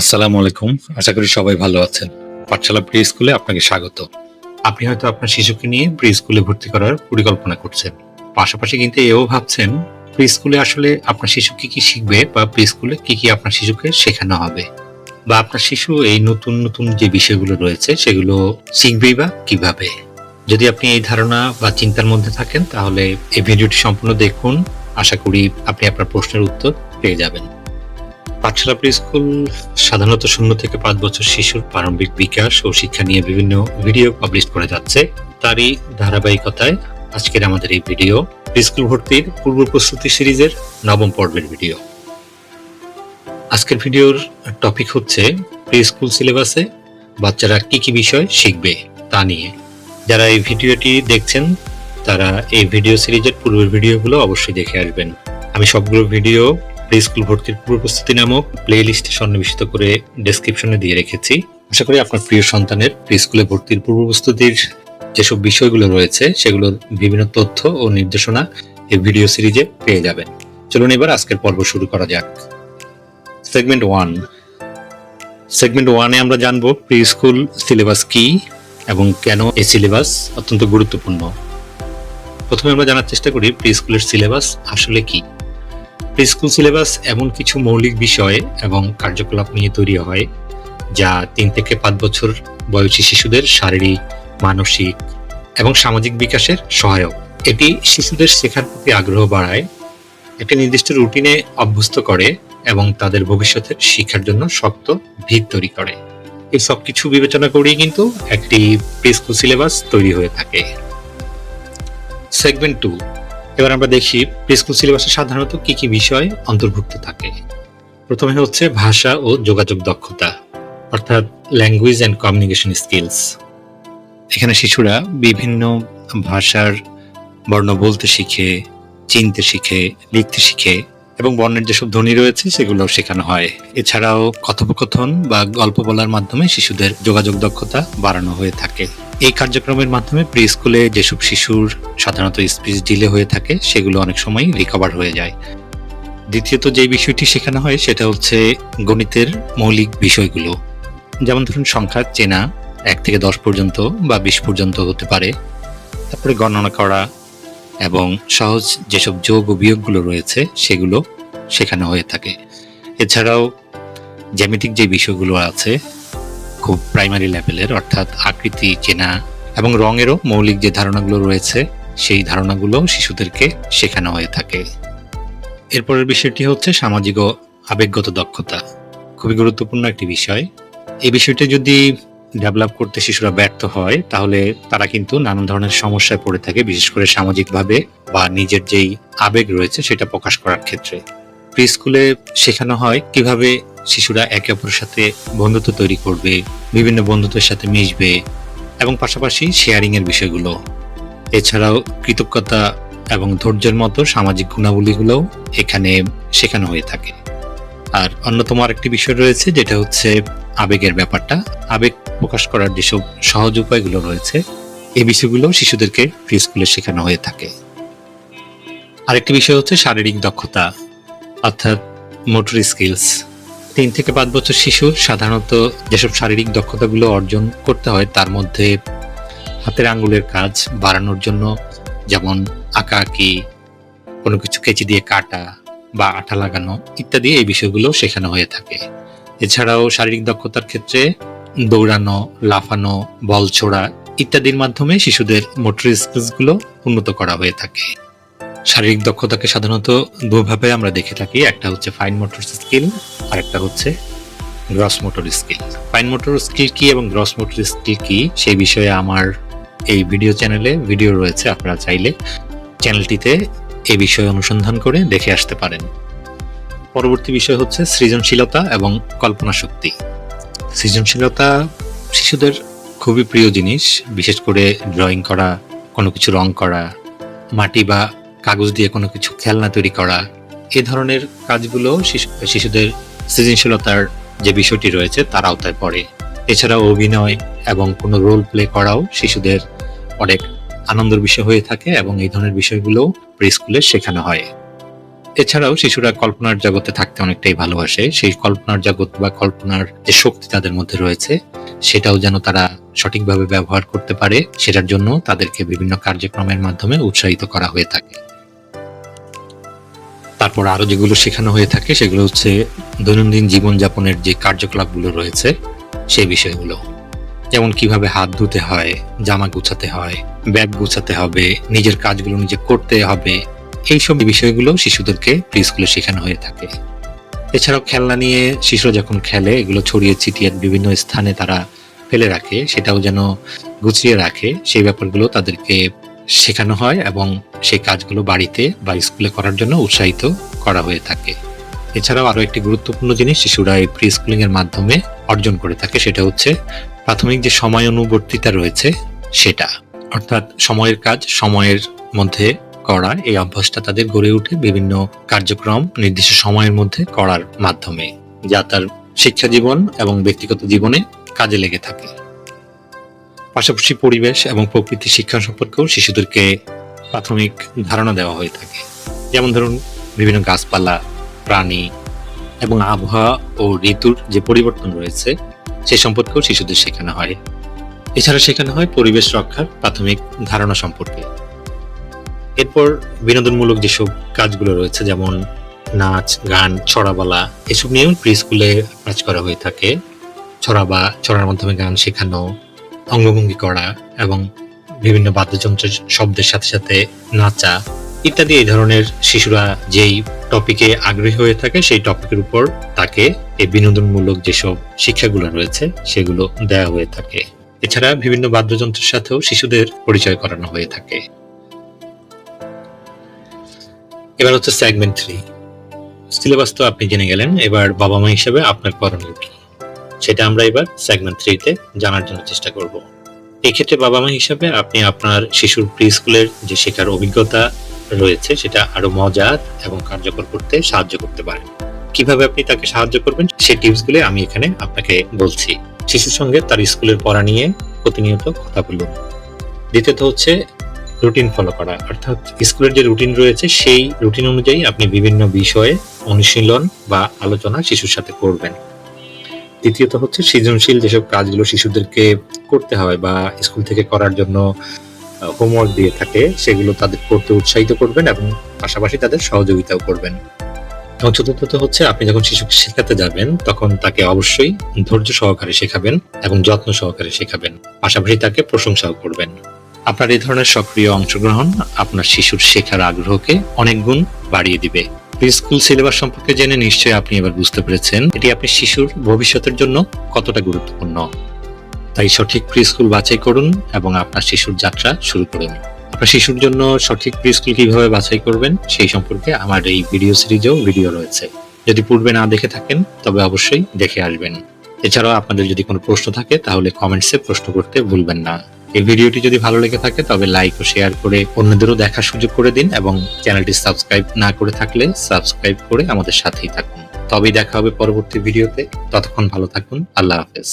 আসসালামু আলাইকুম। আশা করি সবাই ভালো আছেন। পাঠশালা প্রি স্কুলে আপনাকে স্বাগত। আপনি হয়তো আপনার শিশুকে নিয়ে প্রি স্কুলে ভর্তি করার পরিকল্পনা করছেন। পাশাপাশি কিন্তু এও ভাবছেন, প্রি স্কুলে আসলে আপনার শিশু কি কি শিখবে বা প্রি স্কুলে কি কি আপনার শিশুকে শেখানো হবে? বা আপনার শিশু এই নতুন নতুন যে বিষয়গুলো রয়েছে, সেগুলো শিখবেই বা কীভাবে? যদি আপনি এই ধারণা বা চিন্তার মধ্যে থাকেন, তাহলে এই ভিডিওটি সম্পূর্ণ দেখুন। আশা করি আপনি আপনার প্রশ্নের উত্তর পেয়ে যাবেন। পাঠশালা প্রি স্কুল সাধারণত শূন্য থেকে পাঁচ বছর শিশুর প্রারম্ভিক বিকাশ ও শিক্ষা নিয়ে বিভিন্ন ভিডিও পাবলিশ করে যাচ্ছে। তারই ধারাবাহিকতায় আজকের আমাদের এই ভিডিও প্রি স্কুল ভর্তির পূর্ব প্রস্তুতি সিরিজের নবম পর্বের ভিডিও আজকের ভিডিওর টপিক হচ্ছে প্রি স্কুল সিলেবাসে বাচ্চারা কি কি বিষয় শিখবে তা নিয়ে। যারা এই ভিডিওটি দেখছেন, তারা এই ভিডিও সিরিজের পূর্বের ভিডিওগুলো অবশ্যই দেখে আসবেন। আমি সবগুলো ভিডিও প্লে স্কুল ভর্তির পূর্ব প্রস্তুতি নামক প্লে লিস্টে সন্নিবেশিত করে ডেসক্রিপশনে দিয়ে রেখেছি। আশা করি আপনার প্রিয় সন্তানের প্রি স্কুলে ভর্তির পূর্ব প্রস্তুতির যেসব বিষয়গুলো রয়েছে, সেগুলোর বিভিন্ন তথ্য ও নির্দেশনা এই ভিডিও সিরিজে পেয়ে যাবেন। চলুন এবার আজকের পর্ব শুরু করা যাক। Segment one. সেগমেন্ট ওয়ানে আমরা জানব প্রি স্কুল সিলেবাস কি এবং কেন এই সিলেবাস অত্যন্ত গুরুত্বপূর্ণ। প্রথমে আমরা জানার চেষ্টা করি প্রি স্কুলের সিলেবাস আসলে কি। স্কুল সিলেবাস এমন কিছু মৌলিক বিষয় এবং কার্যকলাপ নিয়ে তৈরি হয়, যা তিন থেকে পাঁচ বছর বয়সী শিশুদের শারীরিক, মানসিক এবং সামাজিক বিকাশের সহায়ক। এটি শিশুদের শেখার প্রতি আগ্রহ বাড়ায়, একটি নির্দিষ্ট রুটিনে অভ্যস্ত করে এবং তাদের ভবিষ্যতের শিক্ষার জন্য শক্ত ভিত তৈরি করে। এই সব কিছু বিবেচনা করেই কিন্তু একটি প্রি স্কুল সিলেবাস তৈরি হয়ে থাকে। সেগমেন্ট টু এবার আমরা দেখি প্রিস্কুল সিলেবাসে সাধারণত কি কি বিষয় অন্তর্ভুক্ত থাকে। প্রথমে হচ্ছে ভাষা ও যোগাযোগ দক্ষতা, অর্থাৎ ল্যাঙ্গুয়েজ অ্যান্ড কমিউনিকেশন স্কিলস এখানে শিশুরা বিভিন্ন ভাষার বর্ণ বলতে শিখে, চিনতে শিখে, লিখতে শিখে এবং বর্ণের যেসব ধ্বনি রয়েছে সেগুলো শেখানো হয়। এছাড়াও কথোপকথন বা গল্প বলার মাধ্যমে শিশুদের যোগাযোগ দক্ষতা বাড়ানো হয়ে থাকে। এই কার্যক্রমের মাধ্যমে প্রি স্কুলে যেসব শিশুর সাধারণত স্পিচ ডিলে হয়ে থাকে, সেগুলো অনেক সময় রিকভার হয়ে যায়। দ্বিতীয়ত যে বিষয়টি শেখানো হয়, সেটা হচ্ছে গণিতের মৌলিক বিষয়গুলো। যেমন ধরুন, সংখ্যা, চেনা, এক থেকে দশ পর্যন্ত বা বিশ পর্যন্ত হতে পারে। তারপরে গণনা করা এবং সহজ যেসব যোগ ও বিয়োগগুলো রয়েছে, সেগুলো শেখানো হয়ে থাকে। এছাড়াও জ্যামিতিক যে বিষয়গুলো আছে খুব প্রাইমারি লেভেলের অর্থাৎ আকৃতি, চেনা এবং রঙেরও মৌলিক যে ধারণাগুলো রয়েছে, সেই ধারণাগুলো শিশুদেরকে শেখানো হয়ে থাকে। এরপরের বিষয়টি হচ্ছে সামাজিক ও আবেগগত দক্ষতা। খুবই গুরুত্বপূর্ণ একটি বিষয়। এই বিষয়টি যদি ডেভেলপ করতে শিশুরা ব্যর্থ হয়, তাহলে তারা কিন্তু নানান ধরনের সমস্যায় পড়ে থাকে, বিশেষ করে সামাজিকভাবে বা নিজের যেই আবেগ রয়েছে, সেটা প্রকাশ করার ক্ষেত্রে। প্রি স্কুলে শেখানো হয় কীভাবে শিশুরা একে অপরের সাথে বন্ধুত্ব তৈরি করবে, বিভিন্ন বন্ধুত্বের সাথে মিশবে এবং পাশাপাশি শেয়ারিং এর বিষয়গুলো। এছাড়াও কৃতজ্ঞতা এবং ধৈর্যের মতো সামাজিক গুণাবলীগুলোও এখানে শেখানো হয়ে থাকে। আর অন্যতম আরেকটি বিষয় রয়েছে, যেটা হচ্ছে আবেগের ব্যাপারটা। আবেগ প্রকাশ করার যেসব সহজ উপায়গুলো রয়েছে, এই বিষয়গুলো শিশুদেরকে প্রি স্কুলে শেখানো হয়ে থাকে। আরেকটি বিষয় হচ্ছে শারীরিক দক্ষতা, অর্থাৎ মোটর স্কিলস তিন থেকে পাঁচ বছর শিশুর সাধারণত যেসব শারীরিক দক্ষতাগুলো অর্জন করতে হয়, তার মধ্যে হাতের আঙ্গুলের কাজ বাড়ানোর জন্য যেমন আঁকা আঁকি, কোনো কিছু কেচি দিয়ে কাটা বা আঠা লাগানো ইত্যাদি এই বিষয়গুলো শেখানো হয়ে থাকে। এছাড়াও শারীরিক দক্ষতার ক্ষেত্রে দৌড়ানো, লাফানো, বল ছোড়া ইত্যাদির মাধ্যমে শিশুদের মোটর স্কিলসগুলো উন্নত করা হয়ে থাকে। শারীরিক দক্ষতাকে সাধারণত দুভাবে আমরা দেখে থাকি। একটা হচ্ছে ফাইন মোটর স্কিল আর একটা হচ্ছে gross motor skill fine motor skill কি এবং গ্রস মোটর স্কিল কি, সেই বিষয়ে আমার এই ভিডিও চ্যানেলে ভিডিও রয়েছে, আপনারা চাইলে চ্যানেলটিতে এ বিষয়ে অনুসন্ধান করে দেখে আসতে পারেন। পরবর্তী বিষয় হচ্ছে সৃজনশীলতা এবং কল্পনা শক্তি। সৃজনশীলতা শিশুদের খুবই প্রিয় জিনিস, বিশেষ করে ড্রয়িং করা, কোনো কিছু রং করা, মাটি বা কাগজ দিয়ে কোনো কিছু খেলনা তৈরি করা, এ ধরনের কাজগুলো শিশুদের সৃজনশীলতার যে বিষয়টি রয়েছে তার আওতায় পড়ে। এছাড়াও অভিনয় এবং কোনো রোল প্লে করাও শিশুদের অনেক আনন্দের বিষয় হয়ে থাকে এবং এই ধরনের বিষয়গুলো প্রি স্কুলে শেখানো হয়। এছাড়াও শিশুরা কল্পনার জগতে থাকতে অনেকটাই ভালোবাসে। সেই কল্পনার জগৎ বা কল্পনার যে শক্তি তাদের মধ্যে রয়েছে, সেটাও যেন তারা সঠিকভাবে ব্যবহার করতে পারে, সেটার জন্য তাদেরকে বিভিন্ন কার্যক্রমের মাধ্যমে উৎসাহিত করা হয়ে থাকে। তারপর আরও যেগুলো শেখানো হয়ে থাকে, সেগুলো হচ্ছে দৈনন্দিন জীবনযাপনের যে কার্যকলাপগুলো রয়েছে সেই বিষয়গুলো। যেমন কীভাবে হাত ধুতে হয়, জামা গুছাতে হয়, ব্যাগ গুছাতে হবে, নিজের কাজগুলো নিজে করতে হবে, এইসব বিষয়গুলো শিশুদেরকে প্রি স্কুলে শেখানো হয়ে থাকে। এছাড়াও খেলনা নিয়ে শিশুরা যখন খেলে, এগুলো ছড়িয়ে ছিটিয়ে বিভিন্ন স্থানে তারা ফেলে রাখে, সেটাও যেন গুছিয়ে রাখে, সেই ব্যাপারগুলো তাদেরকে শেখানো হয় এবং সেই কাজগুলো বাড়িতে বা স্কুলে করার জন্য উৎসাহিত করা হয়ে থাকে। এছাড়াও আরও একটি গুরুত্বপূর্ণ জিনিস শিশুরা এই প্রি স্কুলিংয়ের মাধ্যমে অর্জন করে থাকে, সেটা হচ্ছে প্রাথমিক যে সময় অনুবর্তিতা রয়েছে সেটা। অর্থাৎ সময়ের কাজ, সময়ের মধ্যে করা, এই অভ্যাসটা তাদের গড়ে ওঠে বিভিন্ন কার্যক্রম নির্দিষ্ট সময়ের মধ্যে করার মাধ্যমে, যা তার শিক্ষা জীবন এবং ব্যক্তিগত জীবনে কাজে লেগে থাকে। পাশাপাশি পরিবেশ এবং প্রকৃতি শিক্ষা সম্পর্কেও শিশুদেরকে প্রাথমিক ধারণা দেওয়া হয়ে থাকে। যেমন ধরুন, বিভিন্ন গাছপালা, প্রাণী এবং আবহাওয়া ও ঋতুর যে পরিবর্তন রয়েছে, সে সম্পর্কেও শিশুদের শেখানো হয়। এছাড়া শেখানো হয় পরিবেশ রক্ষার প্রাথমিক ধারণা সম্পর্কে। এরপর বিনোদনমূলক যেসব কাজগুলো রয়েছে, যেমন নাচ, গান ছড়া বলা এসব নিয়েও প্রি স্কুলে কাজ করা হয়ে থাকে। ছড়া বা, ছড়ার মাধ্যমে গান শেখানো অঙ্গভঙ্গি করা এবং বিভিন্ন বাদ্যযন্ত্রের শব্দের সাথে সাথে নাচা ইত্যাদি এই ধরনের শিশুরা যেই টপিকে আগ্রহী হয়ে থাকে, সেই টপিকের উপর তাকে এই বিনোদনমূলক যেসব শিক্ষাগুলো রয়েছে, সেগুলো দেওয়া হয়ে থাকে। এছাড়া বিভিন্ন বাদ্যযন্ত্রের সাথেও শিশুদের পরিচয় করানো হয়ে থাকে। এবার হচ্ছে সেগমেন্ট থ্রি সিলেবাস তো আপনি জেনে গেলেন, এবার বাবা মা হিসেবে আপনার করণীয় কি? সেটা আমরা এবার সেগমেন্ট থ্রিতে জানার জন্য চেষ্টা করব। এই ক্ষেত্রে বাবা মা হিসাবে আপনি আপনার শিশুর প্রি স্কুলের যে শেখার অভিজ্ঞতা রয়েছে, সেটা আরও মজার এবং কার্যকর করতে সাহায্য করতে পারেন কীভাবে আপনি তাকে সাহায্য করবেন সেই টিপসগুলো আমি এখানে আপনাকে বলছি। শিশুর সঙ্গে তার স্কুলের পড়া নিয়ে প্রতিনিয়ত কথা বলুন। দ্বিতীয়ত হচ্ছে রুটিন ফলো করা। অর্থাৎ স্কুলের যে রুটিন রয়েছে, সেই রুটিন অনুযায়ী আপনি বিভিন্ন বিষয়ে অনুশীলন বা আলোচনা শিশুর সাথে করবেন। দ্বিতীয়ত হচ্ছে সৃজনশীল যেসব কাজগুলো শিশুদেরকে করতে হয় বা স্কুল থেকে করার জন্য হোমওয়ার্ক দিয়ে থাকে, সেগুলো তাদের করতে উৎসাহিত করবেন এবং পাশাপাশি তাদের সহযোগিতাও করবেন। এবং চতুর্থত হচ্ছে আপনি যখন শিশুকে শেখাতে যাবেন, তখন তাকে অবশ্যই ধৈর্য সহকারে শেখাবেন এবং যত্ন সহকারে শেখাবেন। পাশাপাশি তাকে প্রশংসাও করবেন। আপনার এই ধরনের সক্রিয় অংশগ্রহণ আপনার শিশুর শেখার আগ্রহকে অনেক গুণ বাড়িয়ে দিবে। স্কুল সিলেবাস সম্পর্কে জেনে নিশ্চয়ই আপনি এবার বুঝতে পেরেছেন এটি আপনি শিশুর ভবিষ্যতের জন্য কতটা গুরুত্বপূর্ণ। তাই সঠিক প্রি স্কুল বাছাই করুন এবং আপনার শিশুর যাত্রা শুরু করুন আপনার শিশুর জন্য সঠিক প্রি স্কুল কীভাবে বাছাই করবেন সেই সম্পর্কে আমার এই ভিডিও সিরিজেও ভিডিও রয়েছে। যদি পূর্বে না দেখে থাকেন, তবে অবশ্যই দেখে আসবেন। এছাড়াও আপনাদের যদি কোনো প্রশ্ন থাকে, তাহলে কমেন্টসে প্রশ্ন করতে ভুলবেন না। এই ভিডিওটি যদি ভালো লেগে থাকে, তবে লাইক ও শেয়ার করে অন্যদেরও দেখার সুযোগ করে দিন এবং চ্যানেলটি সাবস্ক্রাইব না করে থাকলে সাবস্ক্রাইব করে আমাদের সাথেই থাকুন। তবেই দেখা হবে পরবর্তী ভিডিওতে। ততক্ষণ ভালো থাকুন। আল্লাহ হাফেজ।